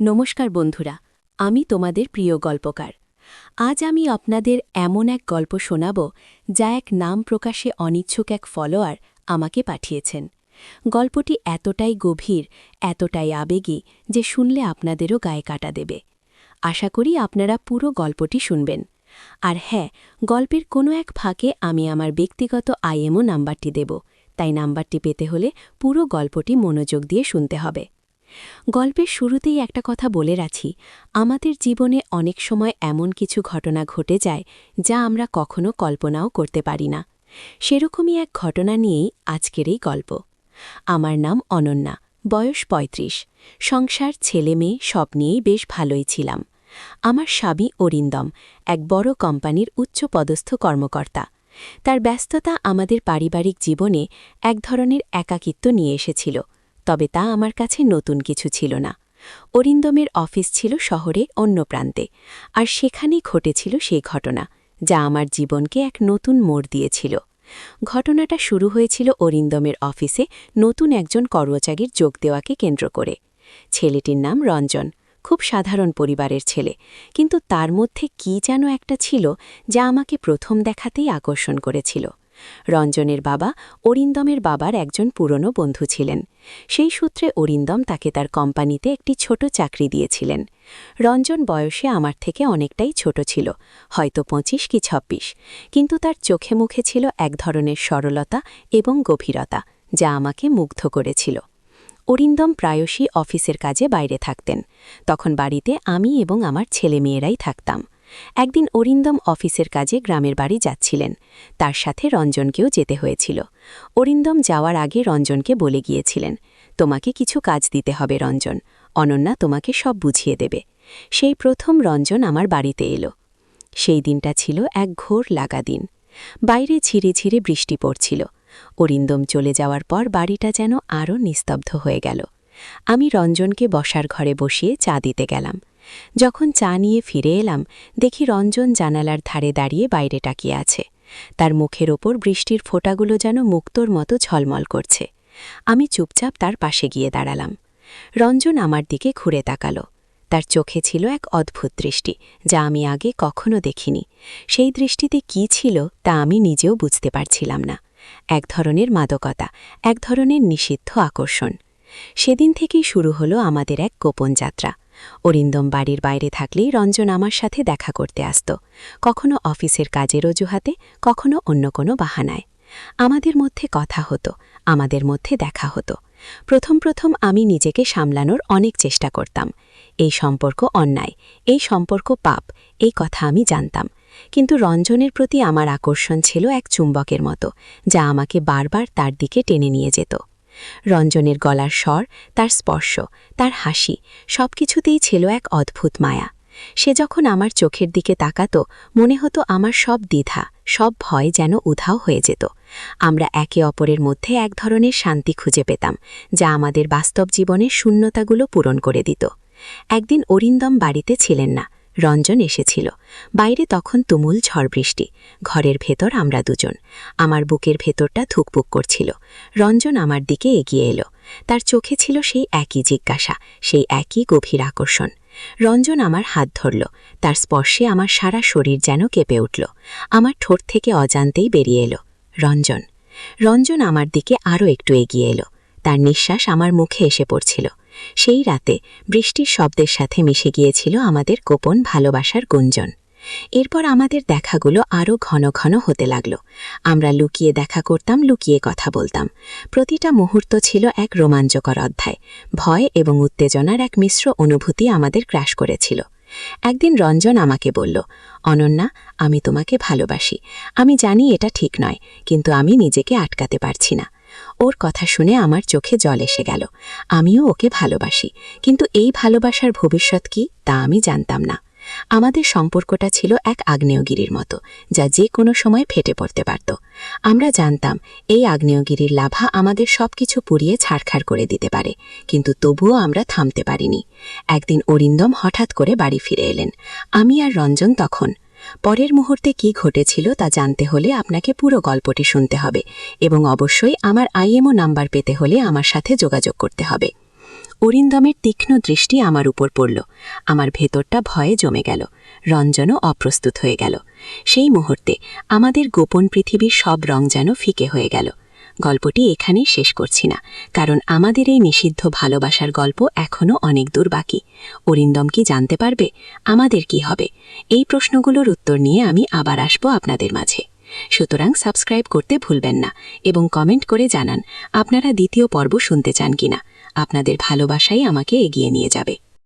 নমস্কার বন্ধুরা, আমি তোমাদের প্রিয় গল্পকার। আজ আমি আপনাদের এমন এক গল্প শোনাব, যা এক নাম প্রকাশে অনিচ্ছুক এক ফলোয়ার আমাকে পাঠিয়েছেন। গল্পটি এতটাই গভীর, এতটাই আবেগী, যে শুনলে আপনাদেরও গায়ে কাটা দেবে। আশা করি আপনারা পুরো গল্পটি শুনবেন। আর হ্যাঁ গল্পের কোনো এক ফাঁকে আমি আমার ব্যক্তিগত আইএমও নাম্বারটি দেব, তাই নাম্বারটি পেতে হলে পুরো গল্পটি মনোযোগ দিয়ে শুনতে হবে। গল্পের শুরুতেই একটা কথা বলে রাখি, আমাদের জীবনে অনেক সময় এমন কিছু ঘটনা ঘটে যায় যা আমরা কখনো কল্পনাও করতে পারি না। সেরকমই এক ঘটনা নিয়েই আজকের এই গল্প। আমার নাম অনন্যা, বয়স ৩৫ সংসার, ছেলে মেয়ে সব নিয়েই বেশ ভালোই ছিলাম। আমার স্বামী অরিন্দম, এক বড় কোম্পানির উচ্চপদস্থ কর্মকর্তা। তার ব্যস্ততা আমাদের পারিবারিক জীবনে এক ধরনের একাকিত্ব নিয়ে এসেছিল। তবে তা আমার কাছে নতুন কিছু ছিল না। অরিন্দমের অফিস ছিল শহরে অন্য প্রান্তে, আর সেখানেই ঘটেছিল সেই ঘটনা, যা আমার জীবনকে এক নতুন মোড় দিয়েছিল। ঘটনাটা শুরু হয়েছিল অরিন্দমের অফিসে নতুন একজন কর্মচারীর যোগ দেওয়াকে কেন্দ্র করে। ছেলেটির নাম রঞ্জন, খুব সাধারণ পরিবারের ছেলে, কিন্তু তার মধ্যে কি যেন একটা ছিল, যা আমাকে প্রথম দেখাতেই আকর্ষণ করেছিল। রঞ্জনের বাবা অরিন্দমের বাবার একজন পুরনো বন্ধু ছিলেন। সেই সূত্রে অরিন্দম তাকে তার কোম্পানিতে একটি ছোট চাকরি দিয়েছিলেন। রঞ্জন বয়সে আমার থেকে অনেকটাই ছোট ছিল, হয়তো পঁচিশ কি ছাব্বিশ, কিন্তু তার চোখে মুখে ছিল এক ধরনের সরলতা এবং গভীরতা, যা আমাকে মুগ্ধ করেছিল। অরিন্দম প্রায়শই অফিসের কাজে বাইরে থাকতেন। তখন বাড়িতে আমি এবং আমার ছেলে মেয়েরাই থাকতাম। একদিন অরিন্দম অফিসের কাজে গ্রামের বাড়ি যাচ্ছিলেন। তার সাথে রঞ্জনকেও যেতে হয়েছিল। অরিন্দম যাওয়ার আগে রঞ্জনকে বলে গিয়েছিলেন, তোমাকে কিছু কাজ দিতে হবে রঞ্জন। অনন্যা তোমাকে সব বুঝিয়ে দেবে। সেই প্রথম রঞ্জন আমার বাড়িতে এলো। সেই দিনটা ছিল এক ঘোর লাগা দিন। বাইরে ছিঁড়ে ছিঁড়ে বৃষ্টি পড়ছিল। অরিন্দম চলে যাওয়ার পর বাড়িটা যেন আরও নিস্তব্ধ হয়ে গেল। আমি রঞ্জনকে বসার ঘরে বসিয়ে চা দিতে গেলাম। যখন চা নিয়ে ফিরে এলাম, দেখি রঞ্জন জানালার ধারে দাঁড়িয়ে বাইরে টাকিয়ে আছে। তার মুখের ওপর বৃষ্টির ফোঁটাগুলো যেন মুক্তোর মতো ঝলমল করছে। আমি চুপচাপ তার পাশে গিয়ে দাঁড়ালাম। রঞ্জন আমার দিকে ঘুরে তাকালো। তার চোখে ছিল এক অদ্ভুত দৃষ্টি, যা আমি আগে কখনো দেখিনি। সেই দৃষ্টিতে কি ছিল, তা আমি নিজেও বুঝতে পারছিলাম না। এক ধরনের মাদকতা, এক ধরনের নিষিদ্ধ আকর্ষণ। সেদিন থেকেই শুরু হলো আমাদের এক গোপন যাত্রা। অরিন্দম বাড়ির বাইরে থাকলেই রঞ্জন আমার সাথে দেখা করতে আসত। কখনো অফিসের কাজের অজুহাতে, কখনো অন্য কোনো বাহানায়। আমাদের মধ্যে কথা হতো, আমাদের মধ্যে দেখা হতো। প্রথম প্রথম আমি নিজেকে সামলানোর অনেক চেষ্টা করতাম। এই সম্পর্ক অন্যায়, এই সম্পর্ক পাপ, এই কথা আমি জানতাম। কিন্তু রঞ্জনের প্রতি আমার আকর্ষণ ছিল এক চুম্বকের মতো, যা আমাকে বারবার তার দিকে টেনে নিয়ে যেত। রঞ্জনের গলার স্বর, তার স্পর্শ, তার হাসি সব কিছুতেই ছিল এক অদ্ভুত মায়া। সে যখন আমার চোখের দিকে তাকাত, মনে হতো আমার সব দ্বিধা, সব ভয় যেন উধাও হয়ে যেত। আমরা একে অপরের মধ্যে এক ধরনের শান্তি খুঁজে পেতাম, যা আমাদের বাস্তব জীবনের শূন্যতাগুলো পূরণ করে দিত। একদিন অরিন্দম বাড়িতে ছিলেন না। রঞ্জন এসেছিল। বাইরে তখন তুমুল ঝড় বৃষ্টি। ঘরের ভেতর আমরা দুজন। আমার বুকের ভেতরটা ধুকপুক করছিল। রঞ্জন আমার দিকে এগিয়ে এলো। তার চোখে ছিল সেই একই জিজ্ঞাসা, সেই একই গভীর আকর্ষণ। রঞ্জন আমার হাত ধরল। তার স্পর্শে আমার সারা শরীর যেন কেঁপে উঠল। আমার ঠোঁট থেকে অজান্তেই বেরিয়ে এলো। রঞ্জন। রঞ্জন আমার দিকে আরও একটু এগিয়ে এলো। তার নিঃশ্বাস আমার মুখে এসে পড়ছিল। সেই রাতে বৃষ্টির শব্দের সাথে মিশে গিয়েছিল আমাদের গোপন ভালোবাসার গুঞ্জন। এরপর আমাদের দেখাগুলো আরও ঘন ঘন হতে লাগল। আমরা লুকিয়ে দেখা করতাম, লুকিয়ে কথা বলতাম। প্রতিটা মুহূর্ত ছিল এক রোমাঞ্চকর অধ্যায়। ভয় এবং উত্তেজনার এক মিশ্র অনুভূতি আমাদের ক্রাশ করেছিল। একদিন রঞ্জন আমাকে বলল, অনন্যা, আমি তোমাকে ভালোবাসি। আমি জানি এটা ঠিক নয়, কিন্তু আমি নিজেকে আটকাতে পারছি না। ওর কথা শুনে আমার চোখে জল এসে গেল। আমিও ওকে ভালোবাসি, কিন্তু এই ভালোবাসার ভবিষ্যৎ কি তা আমি জানতাম না। আমাদের সম্পর্কটা ছিল এক আগ্নেয়গিরির মতো, যা যে কোনো সময় ফেটে পড়তে পারত। আমরা জানতাম, এই আগ্নেয়গিরির লাভা আমাদের সব কিছু পুড়িয়ে ছাড়খাড় করে দিতে পারে, কিন্তু তবুও আমরা থামতে পারিনি। একদিন অরিন্দম হঠাৎ করে বাড়ি ফিরে এলেন। আমি আর রঞ্জন তখন পরের মুহূর্তে কি ঘটেছিল তা জানতে হলে আপনাকে পুরো গল্পটি শুনতে হবে এবং অবশ্যই আমার আইএমও নাম্বার পেতে হলে আমার সাথে যোগাযোগ করতে হবে। অরিন্দমের তীক্ষ্ণ দৃষ্টি আমার উপর পড়ল। আমার ভেতরটা ভয়ে জমে গেল। রঞ্জনও অপ্রস্তুত হয়ে গেল। সেই মুহূর্তে আমাদের গোপন পৃথিবীর সব রং যেন ফিকে হয়ে গেল। গল্পটি এখানেই শেষ করছি না, কারণ আমাদের এই নিষিদ্ধ ভালোবাসার গল্প এখনও অনেক দূর বাকি। অরিন্দম কি জানতে পারবে? আমাদের কি হবে? এই প্রশ্নগুলোর উত্তর নিয়ে আমি আবার আসব আপনাদের মাঝে। সুতরাং সাবস্ক্রাইব করতে ভুলবেন না এবং কমেন্ট করে জানান, আপনারা দ্বিতীয় পর্ব শুনতে চান কিনা? আপনাদের ভালোবাসাই আমাকে এগিয়ে নিয়ে যাবে।